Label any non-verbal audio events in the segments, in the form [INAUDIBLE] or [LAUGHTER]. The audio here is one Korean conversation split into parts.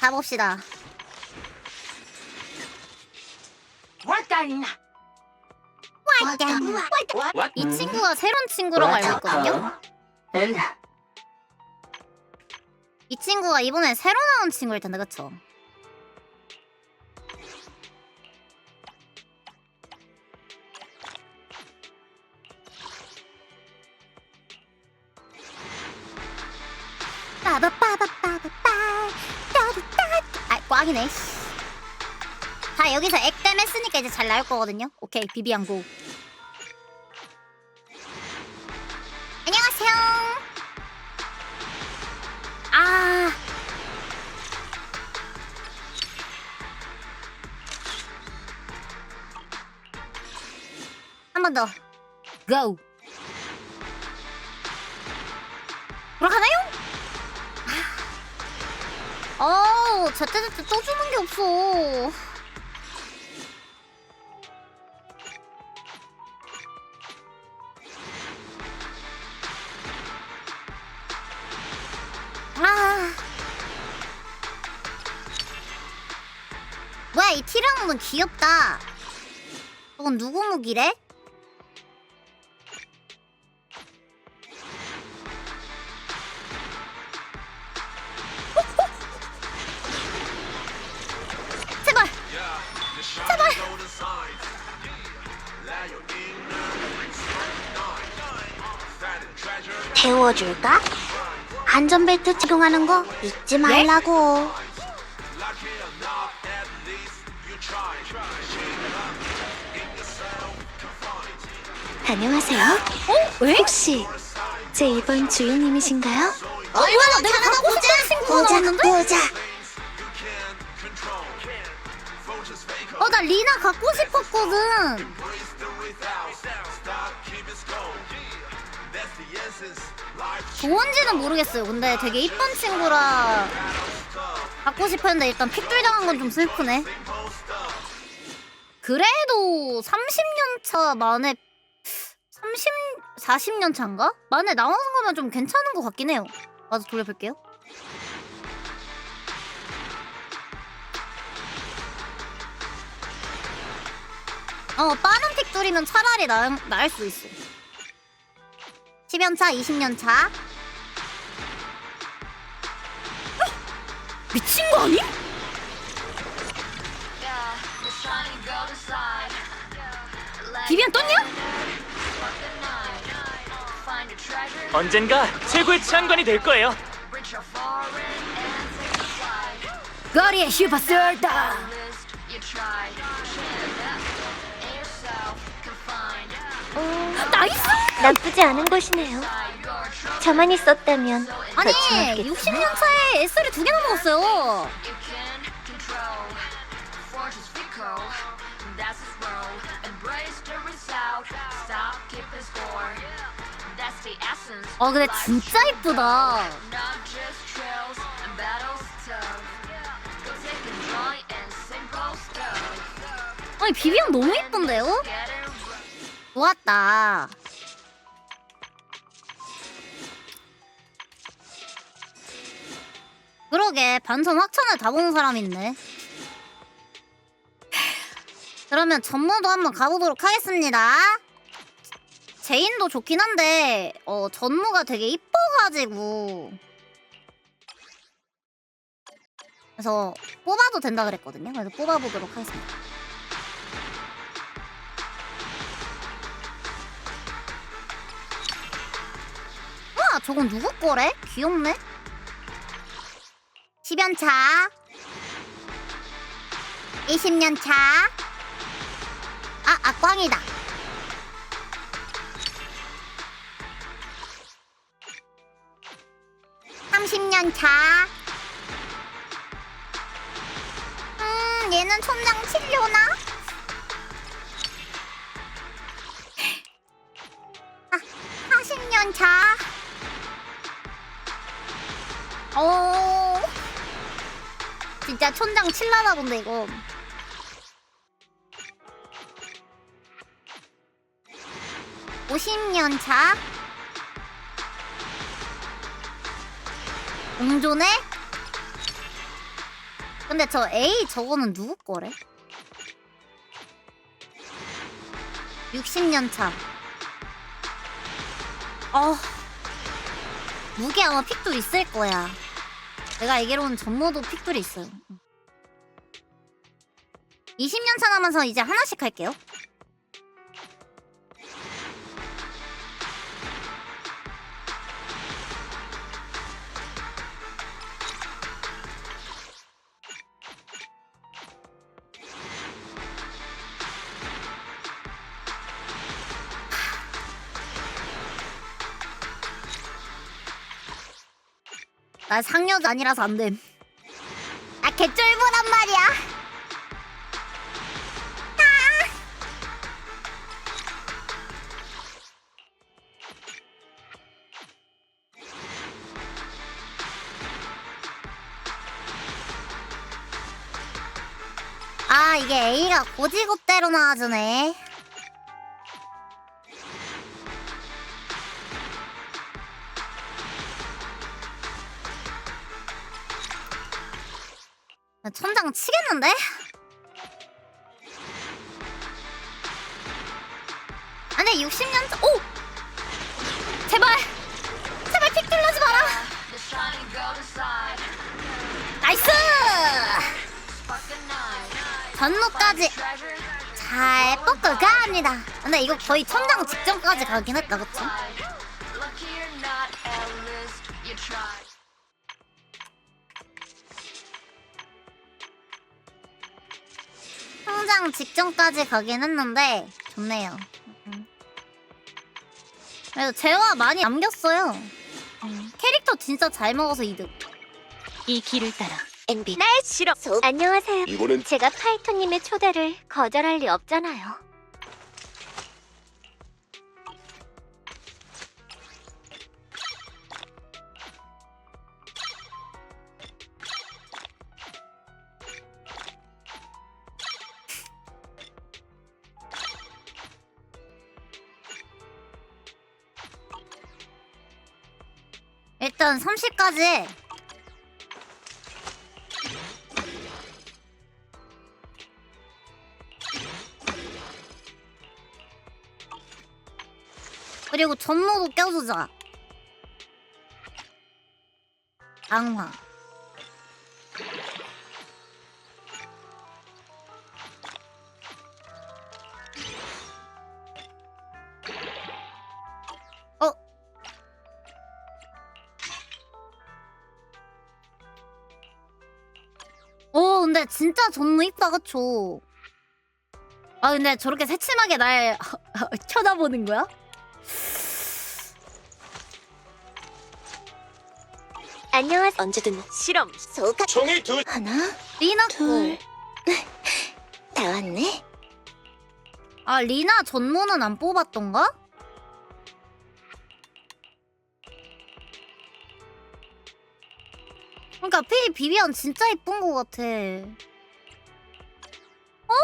가봅시다. 왔다니나. 왔다. 이 친구가 새로운 친구라고 알고 있거든요. 이 친구가 이번에 새로 나온 친구일 텐데, 그쵸? 씨. 자 여기서 액땜 했으니까 이제 잘 나올 거거든요 오케이 비비앙고 안녕하세요 아 한 번 더. 고. 돌아가나요? 아. 어우, 제때제때 또 주는 게 없어. 아. 뭐야, 이 티라노는 귀엽다. 저건 누구 무기래? 태워줄까? 안전벨트 착용하는 거 잊지 말라고. 안녕하세요. 어? 왜? 혹시 제 이번 주인님이신가요? 얼마나 내가 갖고 싶은 친구가 나왔는데? 보자. 어, 나 리나 갖고 싶었거든. 좋은지는 모르겠어요. 근데 되게 이쁜 친구라 갖고 싶었는데 일단 픽돌 당한 건 좀 슬프네. 그래도 30년 차 만에 30, 40년 차인가? 만에 나오는 거면 좀 괜찮은 것 같긴 해요. 맞아 돌려볼게요. 어, 빠른 픽돌이면 차라리 나, 나을 수 있어. 10년 차, 20년 차. 미친 거 아니? 비비안 떴냐? 언젠가 최고의 치안관이 될 거예요. 거리의 슈퍼스타. 나이스! 나쁘지 않은 곳이네요. 저만 있었다면 더 아니, 좋았겠죠? 60년 차에 S를 두 개나 먹었어요. 아, 근데 진짜 이쁘다. 아니, 비비안 너무 이쁜데요? 좋았다. 그러게 반전 확천을 다 보는 사람 있네. 그러면 전무도 한번 가보도록 하겠습니다. 제인도 좋긴 한데 어 전무가 되게 이뻐가지고 그래서 뽑아도 된다 그랬거든요. 그래서 뽑아보도록 하겠습니다. 저건 누구 거래? 귀엽네. 10년 차 20년 차 아, 아, 꽝이다. (30년) 차 음, 얘는 촌장 치료나? 아, (40년) 차 어, 진짜 촌장 칠라나 본데 이거. (50년) 차 공존에 근데 저 A 저거는 누구 거래? 60년 차. 어. 무게 아마 픽도 있을 거야. 내가 알기로는 전모도 픽돌이 있어요. 20년 차 남아서 이제 하나씩 할게요. 나 상여자 아니라서 안 됨. 아 개쫄보란 말이야. 아 이게 A가 고지고대로 나와주네. 치겠는데? 아니 60년 전 오! 제발! 제발 픽 뚫려지 마라! 나이스! 전로까지 잘 뽑고 갑니다. 근데 이거 거의 천장 직전까지 가긴 했다, 그쵸? 천장 직전까지 가긴 했는데 좋네요. 음. 그래도 재화 많이 남겼어요. 음, 캐릭터 진짜 잘 먹어서 이득. 이 길을 따라 NB 날 싫어 소 안녕하세요 이번엔 제가 파이토님의 초대를 거절할 리 없잖아요 30까지. 그리고 전모도 껴주자. 악마 근데 진짜 전무 이쁘다 그쵸? 아 근데 저렇게 새침하게 날 [LAUGHS] 쳐다보는 거야? 안녕하세요 언제든 실험 소가 총이 두 하나 리나 둘. 거. [LAUGHS] 다 왔네 아 리나 전무는 안 뽑았던가? 그러니까 피 비비안 진짜 이쁜 것 같아. 어.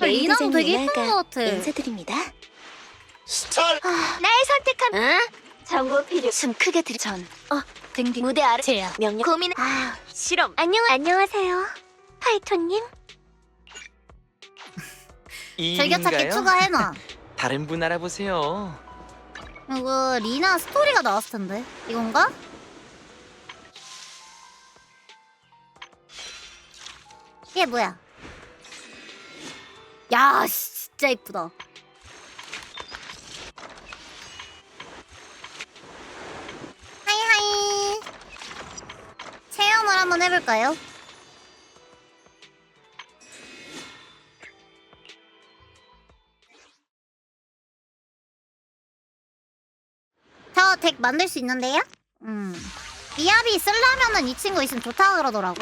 아, 리나도 되게 이쁜 것 같아. 인사드립니다 스탈 아, 날 선택한 응? 정보 필요 숨 크게 들이 전어 등뒤 무대 아래 제야 명령 고민 아 실험 안녕 안녕하세요 [LAUGHS] 즐겨찾기 이인가요? 추가해놔. [LAUGHS] 다른 분 알아보세요. 이거 리나 스토리가 나왔을 텐데 이건가? 이게 뭐야? 야, 씨, 진짜 이쁘다. 하이 하이. 체험을 한번 해볼까요? 만들 수 있는데요? 음. 미아비 쓰려면은 이 친구 있으면 좋다 그러더라고.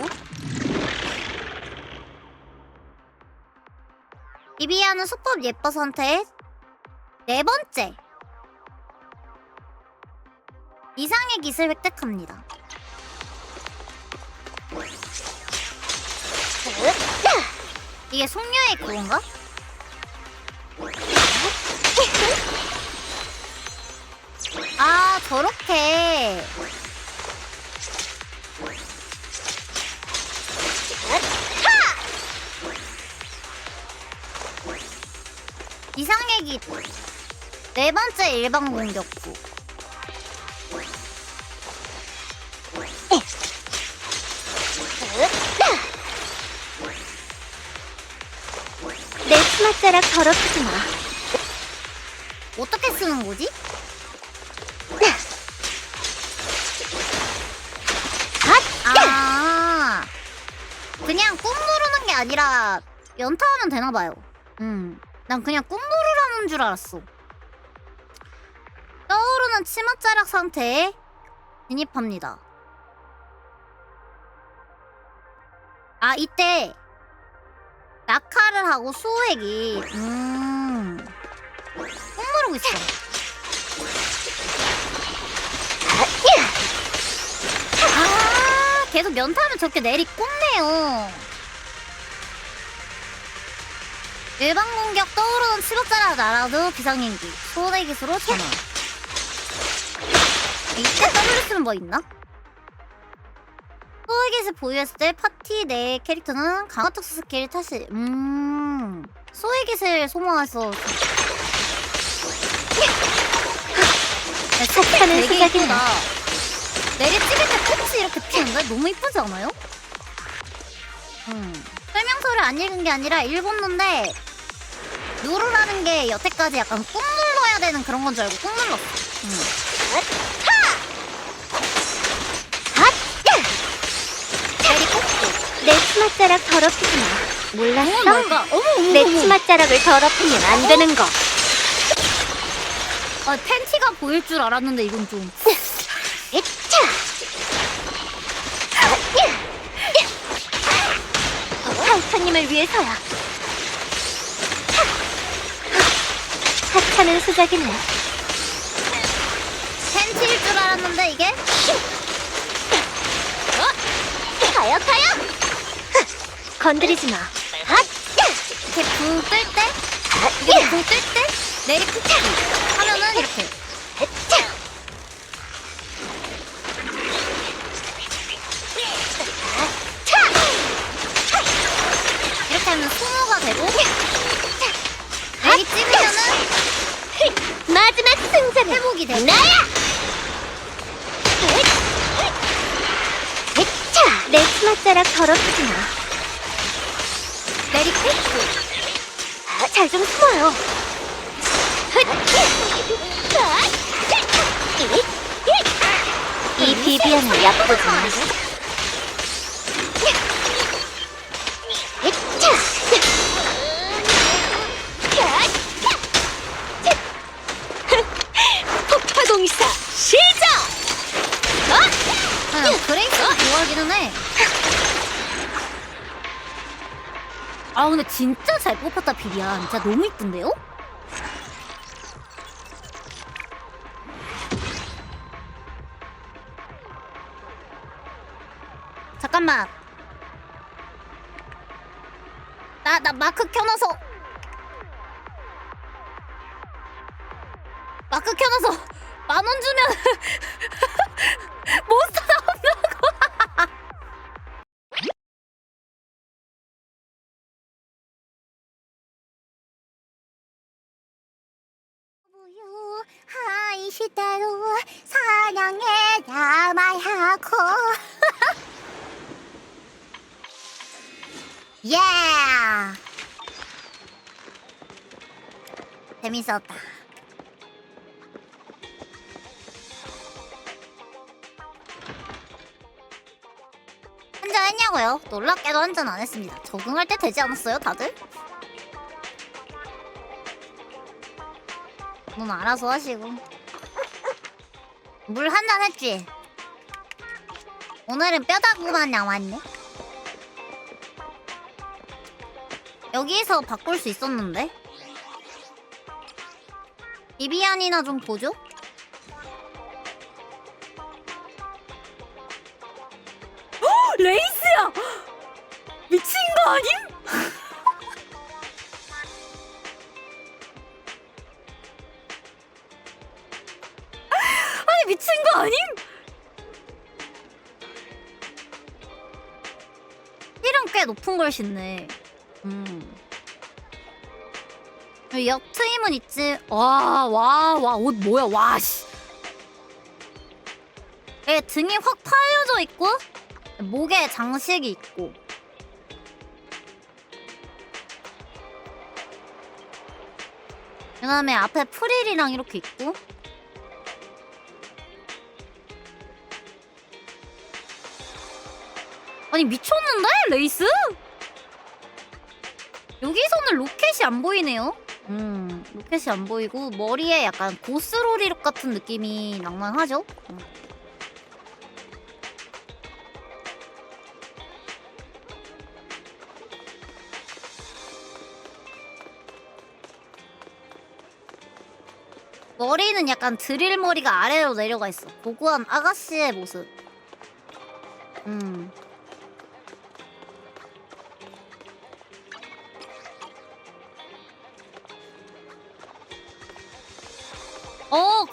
비비아는 수법 예뻐 선택. 네 번째. 이상의 기술 획득합니다. 이게 속녀의 그건가? 아아 저렇게 이상얘기 네 번째 일반 공격부 내 스마자락 더럽히지 마. 어떻게 쓰는 거지? 아니라 연타하면 되나 봐요. 음, 난 그냥 꾹 누르라는 줄 알았어. 떠오르는 치맛자락 상태에 진입합니다. 아 이때 낙하를 하고 수호액이 음. 꾹 누르고 있어. 아, 계속 연타하면 저렇게 내리 꽂네요. 일반 공격 떠오르는 치lok자라 날아도 비상인기 소대 기수로 전환. 이때 W 쓰는 뭐 있나? 소대 기술 보유했을 때 파티 내 캐릭터는 강화 특수 스킬 타시. 음, 소의 기술 소모해서 착하는. 이쁘다. 내리 찍을 때 꽃이 이렇게 피는데 너무 이쁘지 않아요? 음. 설명서를 안 읽은 게 아니라 읽었는데 누르라는 게 여태까지 약간 꾹 눌러야 되는 그런 건 줄 알고 꾹 눌렀어. 음. 내리 꽂고. 내 스마자락 더럽히지 마. 어, 몰랐어? 뭘까? 어머, 어머, 내 어머. 치맛자락을 더럽히면 안 되는 거. 아, 팬티가 보일 줄 알았는데 이건 좀. 에차! 파이터님을 위해서야. 하찮은 수작이네. 팬티일 줄 알았는데 이게? 가요 가요! 건드리지 마. 핫! 이렇게 붕 뜰 때? 이게 붕뜰 때? 내리 꽂 회복이 되고 나야! 에차! 내 스마자락 더럽히지 마. 내리 꽂고 잘좀 숨어요. 이 비비안을 얕보지 마. 아 근데 진짜 잘 뽑혔다 비비안 진짜 너무 이쁜데요? 잠깐만. 나 나 마크 켜놔서. 마크 켜놔서 [LAUGHS] 만 원 주면 [LAUGHS] 몬스터 하이 시대로 사냥해 하고. [LAUGHS] 예 재밌었다. 한잔 했냐고요? 놀랍게도 한잔 안 했습니다. 적응할 때 되지 않았어요 다들? 넌 알아서 하시고 물 한 잔 했지? 오늘은 뼈다구만 남았네 여기서 바꿀 수 있었는데 비비안이나 좀 보죠? 미친 거 아님? 힐은 꽤 높은 걸 신네. 음. 역 트임은 있지. 와, 와, 와, 옷 뭐야, 와, 씨. 얘 등이 확 파여져 있고, 목에 장식이 있고. 그 다음에 앞에 프릴이랑 이렇게 있고. 아니, 미쳤는데? 레이스? 여기서는 로켓이 안 보이네요. 음, 로켓이 안 보이고 머리에 약간 고스로리룩 같은 느낌이 낭만하죠? 음. 머리는 약간 드릴 머리가 아래로 내려가 있어. 고고한 아가씨의 모습. 음.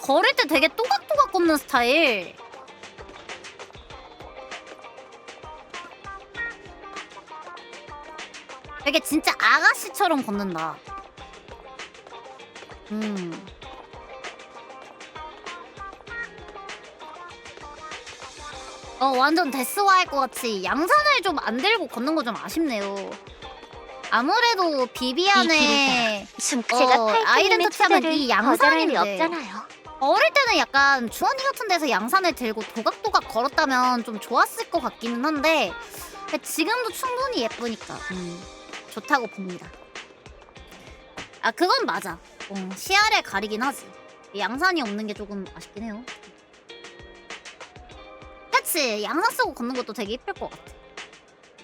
걸을 때 되게 또각또각 걷는 스타일. 되게 진짜 아가씨처럼 걷는다. 음. 어, 완전 데스화 할것 같이 양산을 좀 안 들고 걷는 거 좀 아쉽네요. 아무래도 비비안의 숨 제가 어, 하면 초대를 이 거절할 리 양산인데. 없잖아요. 어릴 때는 약간 주원이 같은 데서 양산을 들고 도각도각 걸었다면 좀 좋았을 것 같기는 한데 지금도 충분히 예쁘니까 음, 좋다고 봅니다. 아 그건 맞아. 어, 시야를 가리긴 하지. 양산이 없는 게 조금 아쉽긴 해요. 그치 양산 쓰고 걷는 것도 되게 이쁠 것 같아.